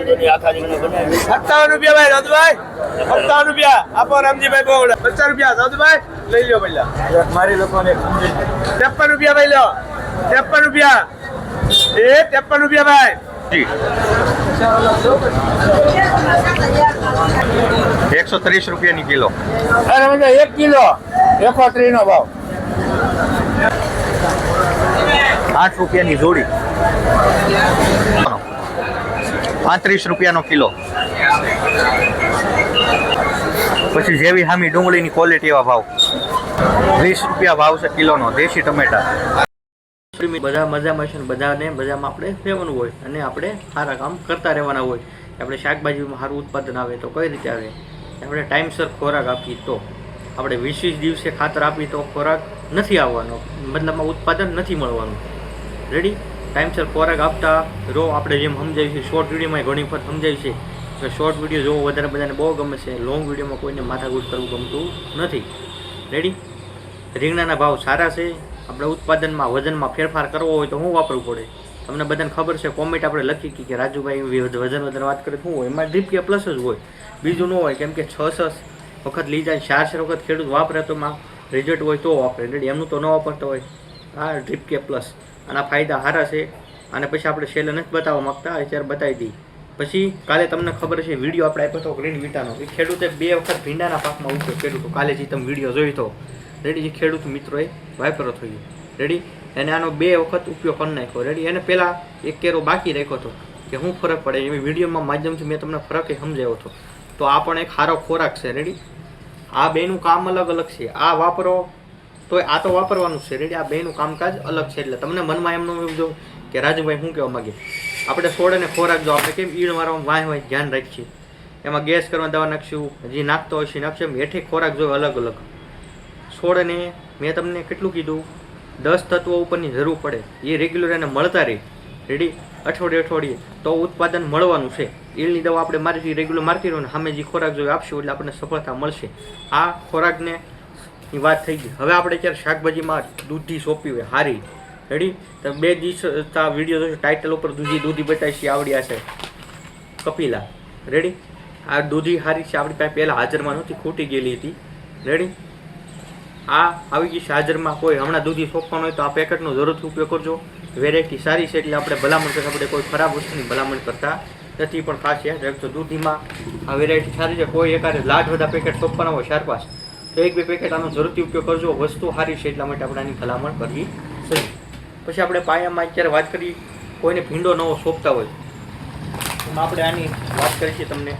સત્તાવન રૂપિયા ભાઈ રાધુભાઈ સત્તાવન રૂપિયા. આપો રામજીભાઈ બોગડા. પચાસ રૂપિયા. રાધુભાઈ લઈ લો પેલા મારી લોકોને ત્રેપન રૂપિયા ભાઈ લો ત્રેપન રૂપિયા. એ ત્રેપન રૂપિયા ભાઈ. એકસો ત્રીસ રૂપિયાની કિલો. અરે એક કિલો. એકસો ત્રીસ નો ભાવ. આઠ રૂપિયાની જોડી. પાંત્રીસ રૂપિયાનો કિલો. પછી જેવી હામી ડુંગળીની ક્વોલિટી એવા ભાવ. વીસ રૂપિયા ભાવ છે કિલોનો, દેશી ટમેટા. બધા મજામાં છે બધાને મજામાં આપણે રહેવાનું હોય અને આપણે સારા કામ કરતા રહેવાના હોય. આપણે શાકભાજીમાં સારું ઉત્પાદન આવે તો કઈ રીતે આવે? આપણે ટાઈમસર ખોરાક આપીએ તો. આપણે વીસ વીસ દિવસે ખાતર આપીએ તો ખોરાક નથી આવવાનો. મતલબમાં ઉત્પાદન નથી મળવાનું. રેડી ટાઈમસર ખોરાક આપતા. રો આપણે જેમ સમજાવી છે શોર્ટ વિડીયોમાં ઘણી વખત સમજાવી છે. કે શોર્ટ વીડિયો જોવો વધારે બધાને બહુ ગમે છે. લોંગ વિડીયોમાં કોઈને માથાકૂટ કરવું ગમતું નથી. રેડી રીંગણાના ભાવ સારા છે. આપણે ઉત્પાદનમાં, વજનમાં ફેરફાર કરવો હોય તો શું વાપરવું પડે. તમને બધાને ખબર છે કોમેન્ટ આપણે લખી કે રાજુભાઈ વજન વધારે વાત કરે શું હોય? એમાં ડ્રીપ કે પ્લસ જ હોય. બીજું ન હોય, કેમ કે છ છ વખત લઈ જાય, ચાર ચાર વખત ખેડૂત વાપરે તો રિઝલ્ટ હોય તો વાપરે. એમનું તો ન વાપરતો હોય. આ ડ્રીપ કે પ્લસ આના ફાયદા સારા છે. અને પછી આપણે સેલ નથી બતાવવા માગતા અત્યારે બતાવી દઈએ. પછી કાલે તમને ખબર છે, વીડિયો આપણે આપ્યો હતો ગ્રીન વિટાનો. એ ખેડૂતે બે વખત ભીંડાના પાકમાં કર્યો હતો. કાલે જે તમે વીડિયો જોયો હતો રેડી જે ખેડૂત મિત્રોએ વાપરો થયો રેડી એને આનો બે વખત ઉપયોગ કરી નાખ્યો. રેડી એને પહેલાં એક કેરો બાકી રાખ્યો હતો કે શું ફરક પડે. એ વિડીયોમાં માધ્યમથી મેં તમને ફરક એ સમજાવ્યો હતો. તો આ પણ એક સારો ખોરાક છે. રેડી આ બેનું કામ અલગ અલગ છે. આ વાપરો તો આ તો વાપરવાનું છે. રેડી, આ બેનું કામકાજ અલગ છે એટલે તમને મનમાં એમનું એવું જો કે રાજુભાઈ શું કહેવા માગે? આપણે છોડ અને ખોરાક જો આપણે કેમ ઈડ મારવામાં વાંય હોય ધ્યાન રાખીએ. એમાં ગેસ કરવા દવા નાખશું, હજી નાખતો છે, નાખશું એમ હેઠે ખોરાક જોયો અલગ અલગ. છોડને મેં તમને કેટલું કીધું? દસ તત્વો ઉપરની જરૂર પડે. એ રેગ્યુલર એને મળતા રહે. રેડી? અઠવાડિયે અઠવાડિયે તો ઉત્પાદન મળવાનું છે. ઈળની દવા આપણે મારી રેગ્યુલર મારતી રહો ને સામે જે ખોરાક જોઈએ આપશું એટલે આપણને સફળતા મળશે. આ ખોરાકને ની વાત થઈ ગઈ. હવે આપણે અત્યારે શાકભાજીમાં દૂધી સોંપી હોય, હારી. રેડી તો બે દિવસ વીડિયો જોશો ટાઇટલ ઉપર દૂધી દૂધી બતાવીશી આવડી છે. કપિલા. રેડી આ દૂધી, હારી છે, આપણી પાસે પહેલાં હાજરમાં નહોતી, ખૂટી ગયેલી હતી. રેડી આ આવી ગઈ છે હાજરમાં કોઈ હમણાં દૂધી સોંપવાનું હોય તો આ પેકેટનો જરૂરથી ઉપયોગ કરજો. વેરાયટી સારી છે એટલે આપણે ભલામણ કરતા, આપણે કોઈ ખરાબ વસ્તુની ભલામણ કરતા નથી, પણ ખાસ યાદ રાખજો, દૂધીમાં આ વેરાયટી સારી છે. કોઈ એકાદ લાખ બધા પેકેટ સોંપવાના હોય ચાર પાંચ તો એક બે પેકેટ આનો જરૂરથી ઉપયોગ કરજો. વસ્તુ સારી છે એટલા માટે આપણે આની ભલામણ કરવી જોઈએ. પછી આપણે પાયામાં અત્યારે વાત કરી કોઈને ભીંડો નવો સોંપતા હોય. એમાં આપણે આની વાત કરી છે તમને.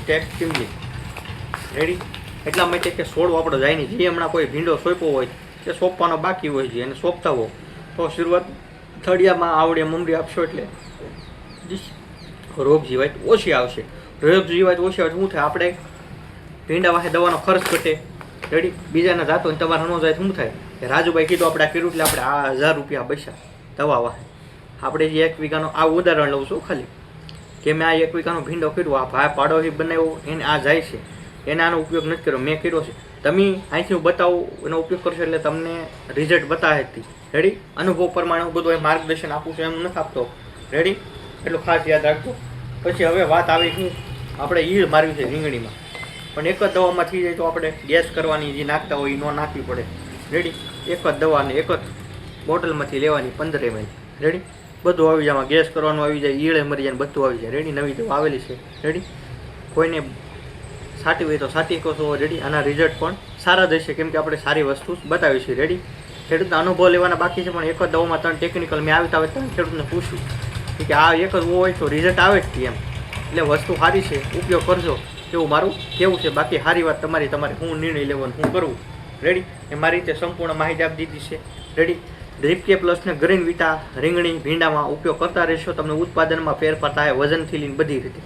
સ્ટેપ ચીમલી રેડી એટલા માટે કે છોડવો આપણો જાય નહીં. જે હમણાં કોઈ ભીંડો સોંપ્યો હોય તે સોંપવાનો બાકી હોય છે અને સોંપતા હો. તો શરૂઆત થળિયામાં આવડે મમરી આપશો એટલે. રોગ જીવાત ઓછી આવશે. રોગ જીવાત ઓછી આવશે. શું થાય? આપણે ભીંડા વાહે દવાનો ખર્ચ ઘટે. રેડી? બીજાના જાતો તમારે ન જાય શું થાય? કે રાજુભાઈ કીધું આપણે આ કર્યું એટલે આપણે આ હજાર રૂપિયા બચ્યા દવા વાહે. આપણે જે એક વીઘાનો આ ઉદાહરણ લઉં છું ખાલી. કે મેં આ એક વીઘાનો ભીંડો કર્યો, આ ભાઈ પાડોશી બનાવ્યો, એને આ જાય છે. એને આનો ઉપયોગ નથી કર્યો, મેં કર્યો છે. તમે અહીંથી હું બતાવું, એનો ઉપયોગ કરશો એટલે તમને રિઝલ્ટ બતાવે હતી રેડી? અનુભવ પ્રમાણે હું બધું માર્ગદર્શન આપું છું, એમ નથી આપતો. રેડી? એટલું ખાસ યાદ રાખજો. પછી હવે વાત આવી શું? આપણે ઈળ મારવી છે રીંગણીમાં. પણ એક જ દવામાં થઈ જાય તો આપણે ગેસ કરવાની જે નાખતા હોય એ ન નાખવી પડે. રેડી એક જ દવાને એક જ બોટલમાંથી લેવાની પંદર એમએલ રેડી બધું આવી જાય. ગેસ કરવાનું આવી જાય ઈળે મરી જાય બધું આવી જાય. રેડી નવી દવા આવેલી છે. રેડી કોઈને સાટી હોય તો સાટી કહો રેડી આના રિઝલ્ટ પણ સારા જ હશે. કેમ કે આપણે સારી વસ્તુ બતાવી છે. રેડી ખેડૂતના અનુભવ લેવાના બાકી છે, પણ એક જ દવામાં ત્રણ ટેકનિકલ મેં આવતા હોય ત્રણ ખેડૂતને પૂછ્યું કે આ એક જ હોય તો રિઝલ્ટ આવે જ એમ. એટલે વસ્તુ સારી છે. ઉપયોગ કરજો. એવું મારું કેવું છે. બાકી સારી વાત તમારી, તમારે હું નિર્ણય લેવાનો હું કરવું રેડી એ મારી રીતે સંપૂર્ણ માહિતી આપી દીધી છે. રેડી ડ્રીપકે પ્લસને ગ્રીન વિટા રીંગણી, ભીંડામાં ઉપયોગ કરતા રહેશો. તમને ઉત્પાદનમાં ફેરફાર થાય વજનથી લઈને બધી રીતે.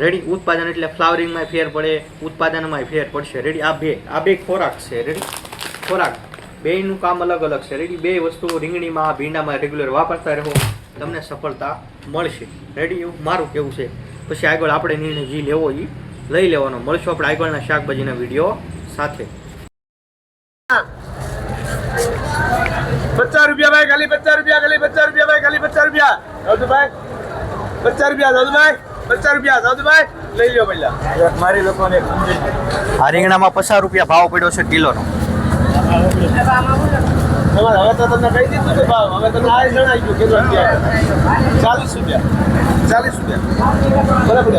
રેડી ઉત્પાદન એટલે ફ્લાવરિંગમાં ફેર પડે ઉત્પાદનમાં ફેર પડશે. રેડી આ બે આ બે ખોરાક છે. રેડી ખોરાક. બેયનું કામ અલગ અલગ છે. રેડી બે વસ્તુઓ રીંગણીમાં, ભીંડામાં રેગ્યુલર વાપરતા રહો. તમને સફળતા મળશે. રેડી મારું કેવું છે. પછી આગળ આપણે નિર્ણય જે લેવો એ લઈ લેવાનો. મળશું આપણે આગળના શાકભાજીના વીડિયો સાથે. પચાસ રૂપિયા ભાઈ ખાલી પચાસ રૂપિયા ખાલી પચાસ રૂપિયા ભાઈ ખાલી પચાસ રૂપિયા. રાધુભાઈ પચાસ રૂપિયા દાદુભાઈ પચાસ રૂપિયા દાદુભાઈ લઈ લ્યો પહેલા. મારી લોકોને આ રીંગણામાં પચાસ રૂપિયા ભાવ પડ્યો છે કિલોનો. હવે તો તમને કહી દીધું કે ભાવ. હવે તમને આ જણાવી ગયું કેટલો રૂપિયા. ચાલીસ રૂપિયા. ચાલીસ રૂપિયા. બરાબર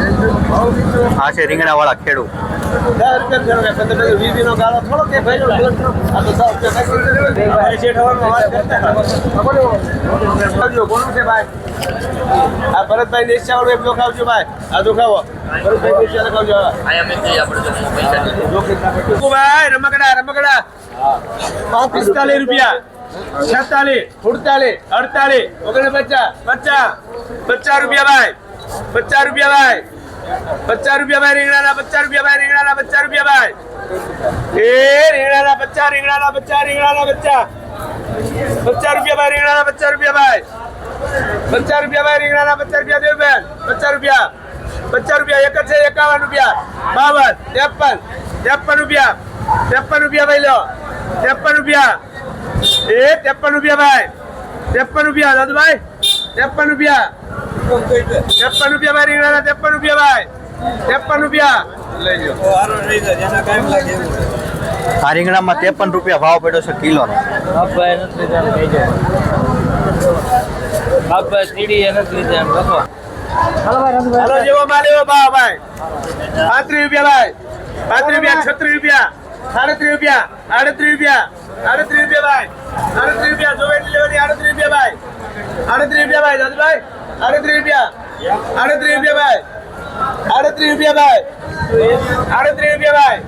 આ છે રીંગણાવાળા ખેડૂત. ખેડૂ આ તો સો રૂપિયા કાંઈ ભાઈ શેઠ હવામાં વાત કરતા હતા. બોલો કોનું છે ભાઈ? આ ભરતભાઈ નિશ્ચા વાળું એક લોકો ભાઈ. આ તો ખાવો. ભરતભાઈ ભાઈ રમકડા રમકડા. પિસ્તાલીસ રૂપિયા. છતાલીસ સુડતાલીસ અડતાલીસ ઓગણપચાસ પચાસ પચાસ રૂપિયા ભાઈ. પચાસ રૂપિયા ભાઈ. પચાસ રૂપિયા ભાઈ રીંગણાના, પચાસ રૂપિયા ભાઈ રીંગણાના, પચાસ રૂપિયા ભાઈ. એ રીંગણાના પચાસ રીંગણાના પચાસ રીંગણાના પચાસ. પચાસ રૂપિયા ભાઈ રીંગણાના, પચાસ રૂપિયા ભાઈ. પચાસ રૂપિયા ભાઈ રીંગણાના, પચાસ રૂપિયા દેવ બેન. પચાસ રૂપિયા. પચાસ રૂપિયા, એક છે, એકાવન રૂપિયા. બાવન, ત્રેપન. ત્રેપન રૂપિયા. ત્રેપન રૂપિયા ભાઈ લો. ત્રેપન રૂપિયા. એ ત્રેપન રૂપિયા ભાઈ. ત્રેપન રૂપિયા, દાદુભાઈ. ત્રેપન રૂપિયા. ત્રેપન રૂપિયા ભાઈ રીંગણા ત્રેપન રૂપિયા ભાઈ. ત્રેપન રૂપિયા. લઈ લો આ રીંગણામાં ત્રેપન રૂપિયા ભાવ પડ્યો છે કિલોનો. હાલો જેવો માલ ભાવ ભાઈ. પાંત્રીસ રૂપિયા ભાઈ. પાંત્રીસ રૂપિયા છત્રીસ રૂપિયા. સાડત્રીસ રૂપિયા. આડત્રીસ રૂપિયા. આડત્રીસ રૂપિયા ભાઈ. આડત્રીસ રૂપિયા જોવે ડિલિવરી આડત્રીસ રૂપિયા ભાઈ. આડત્રીસ રૂપિયા ભાઈ દાદુભાઈ. આડત્રીસ રૂપિયા. આડત્રીસ રૂપિયા ભાઈ. આડત્રીસ રૂપિયા ભાઈ. આડત્રીસ રૂપિયા ભાઈ.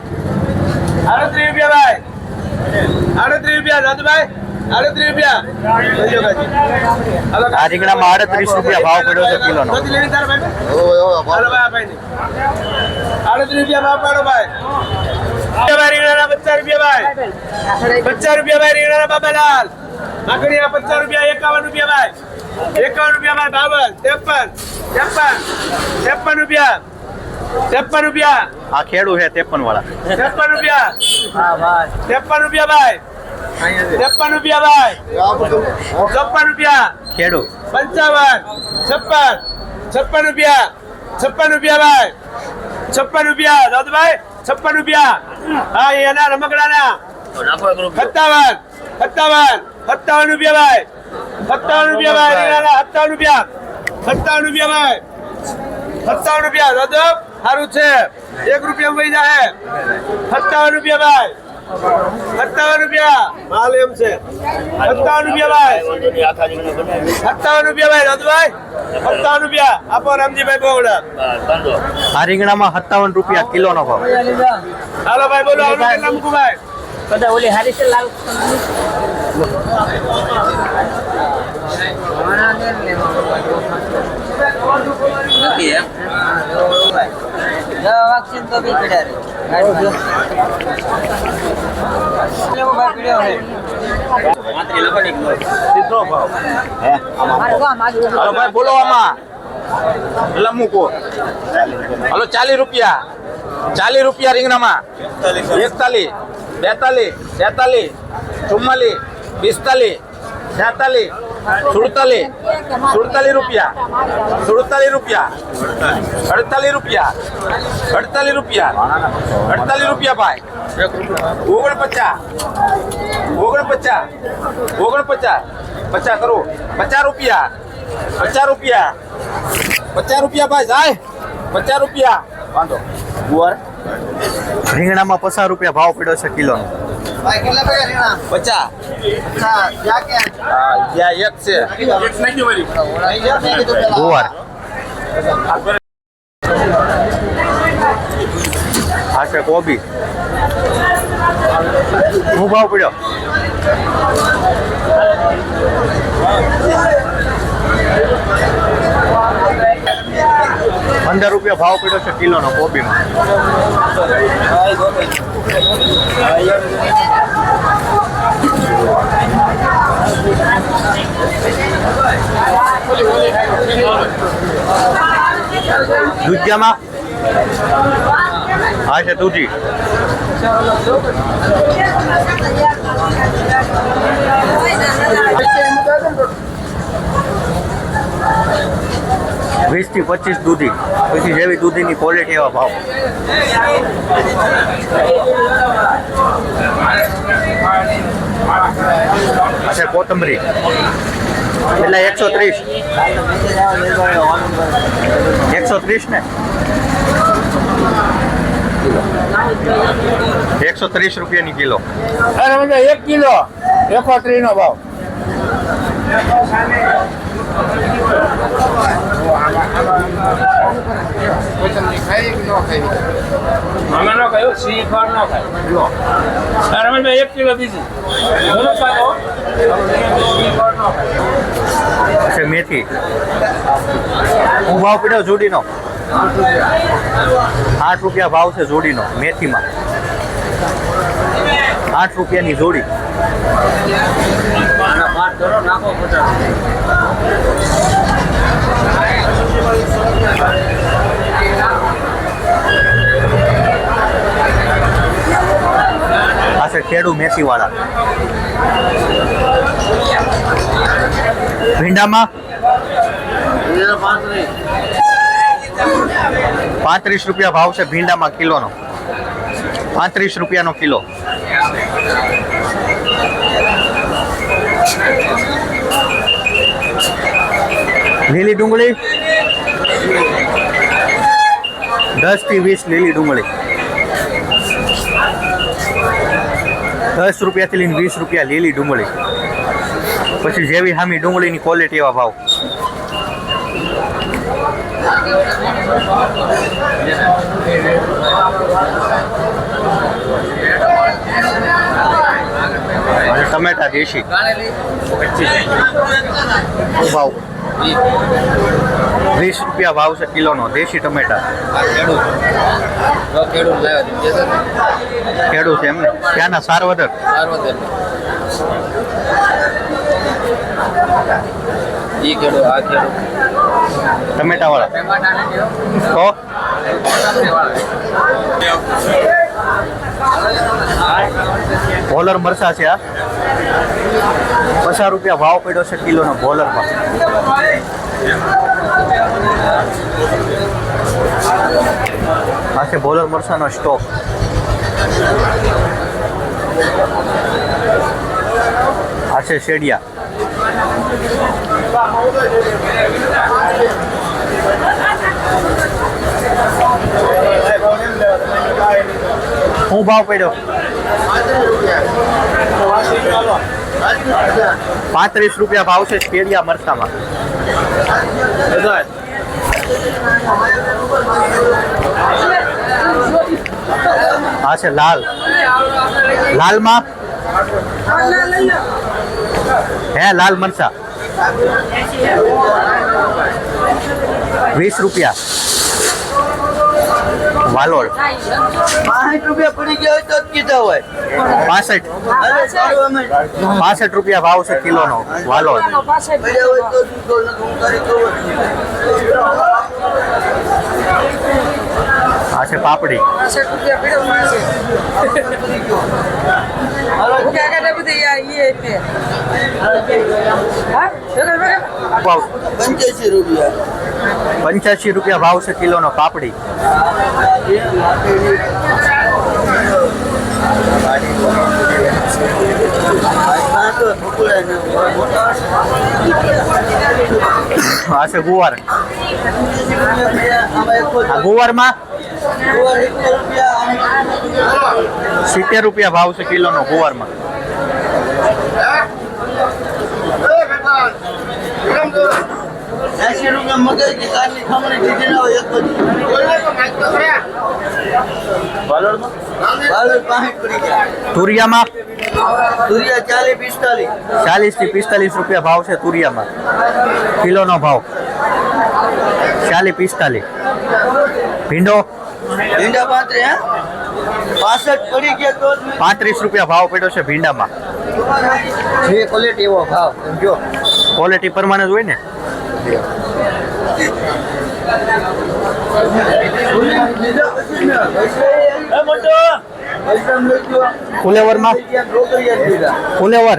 આડત્રીસ રૂપિયા ભાઈ. આડત્રીસ રૂપિયા દાદુભાઈ આડત્રીસ રૂપિયા. આ રીંગણામાં આડત્રીસ રૂપિયા ભાવ પડ્યો છે ભાઈ ભાઈ. આડત્રીસ રૂપિયા ભાવ પાડો ભાઈ. ભાઈ રીંગણાના પચાસ રૂપિયા ભાઈ. પચાસ રૂપિયા ભાઈ રીંગણાના બાબાલાલ. માખણીના પચાસ રૂપિયા એકાવન રૂપિયા ભાઈ એકાવન રૂપિયા ભાઈ બાવન ત્રેપન ત્રેપન ત્રેપન રૂપિયા ત્રેપન રૂપિયા. આ ખેડૂ છે ત્રેપન વાળા. ત્રેપન રૂપિયા. ત્રેપન રૂપિયા ભાઈ. ત્રેપન રૂપિયા ભાઈ. ચોપન રૂપિયા. ખેડૂ પંચાવન છપ્પન છપ્પન રૂપિયા. છપ્પન રૂપિયા ભાઈ. છપ્પન રૂપિયા. દાદુભાઈ છપ્પન રૂપિયા. હા એ એના રમકડાના. સત્તાવન સત્તાવન. સત્તાવન રૂપિયા ભાઈ. સત્તાવન રૂપિયા ભાઈ રીંગણાના સત્તાવન રૂપિયા. સત્તાવન રૂપિયા ભાઈ. સત્તાવન રૂપિયા. દાદુ સારું છે. એક રૂપિયા વહી જાય સત્તાવન રૂપિયા ભાઈ. સત્તાવન રૂપિયા. માલ એમ છે. સત્તાવન રૂપિયા ભાઈ. સત્તાવન રૂપિયા ભાઈ દાદુભાઈ સત્તાવન રૂપિયા. આપો રામજીભાઈ બોગડા. આ રીંગણામાં સત્તાવન રૂપિયા કિલોનો ભાવ. હાલો ભાઈ બોલો કેટલા મૂકું ભાઈ? બધા ઓલી હારી છે લેવો બોલો આમાં પેલા મૂકો હાલો ચાલીસ રૂપિયા. ચાલીસ રૂપિયા રીંગણામાં. એકતાલીસ બેતાલીસ તેતાલીસ ચુમ્માલીસ. પિસ્તાલીસ, છેતાલીસ, સુડતાલીસ સુડતાલીસ રૂપિયા સુડતાલીસ રૂપિયા, અડતાલીસ રૂપિયા અડતાલીસ રૂપિયા અડતાલીસ રૂપિયા ભાઈ. ઓગણપચાસ ઓગણપચાસ ઓગણપચાસ, પચાસ કરો. પચાસ રૂપિયા પચાસ રૂપિયા પચાસ રૂપિયા ભાઈ જાય પચાસ રૂપિયા. વાંધો. ગુવાર. રીંગણામાં પચાસ રૂપિયા ભાવ પડ્યો છે કિલોનો. પચાસ. હા જ્યાં એક છે. ગુવાર. આ છે કોબી. શું ભાવ પડ્યો? પંદર રૂપિયા ભાવ પડ્યો છે કિલોનો કોબીમાં દૂધિયામાં આ છે દૂધી વીસથી પચીસ દૂધી. પછી જેવી દૂધીની ક્વોલિટી એવા ભાવ. અચ્છા, કોથમરી. એટલે એકસો ત્રીસ. એકસો ત્રીસ ને? એકસો ત્રીસ રૂપિયાની કિલો. એક કિલો. એકસો ત્રીસ નો ભાવ. અમે નો કહ્યું નો ખાય. એક કિલો બીજી. હું ખાતો. નો ખાય. મેથી. હું ભાવ પીડ્યો જોડીનો. આઠ રૂપિયા ભાવ છે જોડીનો મેથીમાં. આઠ રૂપિયાની જોડી. આ છે મેથીવાળા. ભીંડામાં? પાંત્રીસ રૂપિયા ભાવ છે ભીંડામાં કિલોનો. પાંત્રીસ રૂપિયાનો કિલો. લીલી ડુંગળી. દસથી વીસ લીલી ડુંગળી. દસ રૂપિયાથી લઈને વીસ રૂપિયા લીલી ડુંગળી. પછી જેવી હામી ડુંગળીની ક્વોલિટી એવા ભાવ. ટમેટા દેશી. ભાવ? વીસ રૂપિયા ભાવ છે કિલોનો દેશી ટમેટા. ખેડૂત. છે એમને ત્યાંના સારવદર ટમેટા વાળા તો? ભોલર મરસા છે આ. પચાસ રૂપિયા ભાવ પડ્યો છે કિલોનો ભોલરમાં આ છે ભોલર મરસાનો સ્ટોક. આ છે શેડિયા. શું ભાવ પડ્યો? પાંત્રીસ રૂપિયા ભાવ છે કેરિયા મરસામાં આ છે લાલ. લાલમાં? હે, લાલ મરચા. વીસ રૂપિયા. વાલોળ. સાઠ રૂપિયા પડી ગયા હોય તો જ કીધા હોય. પાસઠ. અરે પાસઠ રૂપિયા ભાવ છે કિલોનો નો વાલોડ. આ છે પાપડી. પંચ્યાસી રૂપિયા. પંચ્યાસી રૂપિયા ભાવ છે કિલોનો પાપડી. આ છે ગુવાર. આ ગુવારમાં સિત્તેર રૂપિયા ભાવ છે કિલોનો ગુવારમાં. એસી રૂપિયા મગજની કાચની ખમણી દીધી ના હોય. એક જ તુરિયામાં? ચાલીસ પિસ્તાલીસ. ચાલીસથી પિસ્તાલીસ રૂપિયા ભાવ છે તુરિયામાં. કિલોનો ભાવ. ચાલીસ પિસ્તાલીસ. ભીંડો? ભીંડા પાંત્રીસ હે? પાસઠ પડી ગયા તો પાંત્રીસ રૂપિયા ભાવ પડ્યો છે ભીંડામાં. જે ક્વોલિટી એવો ભાવ સમજો ક્વોલિટી પ્રમાણે જ હોય ને? ફુલેવર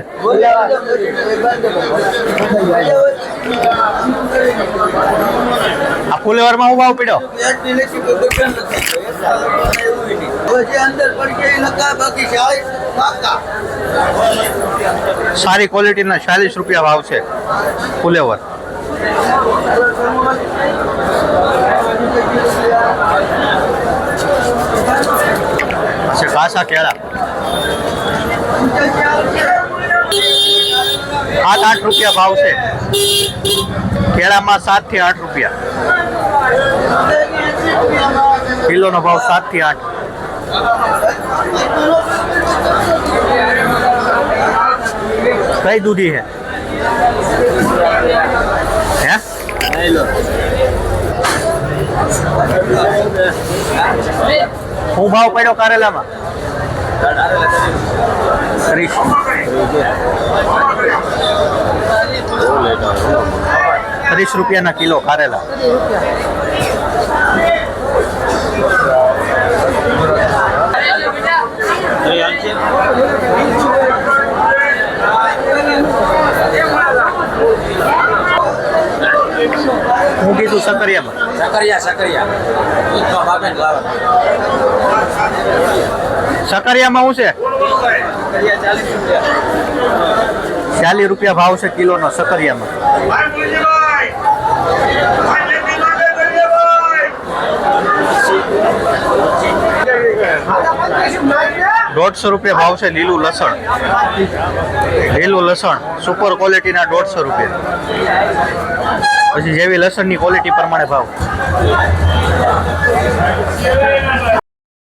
ફુલેવરમાં હું ભાવ પડી સારી ક્વોલિટીના ચાલીસ રૂપિયા ભાવ છે ફુલેવર છે કાસા કેળા સાત આઠ રૂપિયા ભાવ છે કેળામાં સાતથી આઠ રૂપિયા કિલોનો ભાવ સાતથી આઠ કઈ દૂધી છે હે હું ભાવ પડ્યો કારેલામાં? ત્રીસ. રૂપિયાના કિલો કારેલા. હું કીધું સકરિયામાં. સકરિયા સકરિયા. સકરિયામાં શું છે? ચાલીસ રૂપિયા. ભાવ છે કિલોનો સકરિયામાં. દોઢસો રૂપિયા ભાવ છે લીલું લસણ. લીલું લસણ સુપર ક્વોલિટીના દોઢસો રૂપિયા. પછી જેવી લસણની ક્વોલિટી પ્રમાણે ભાવ.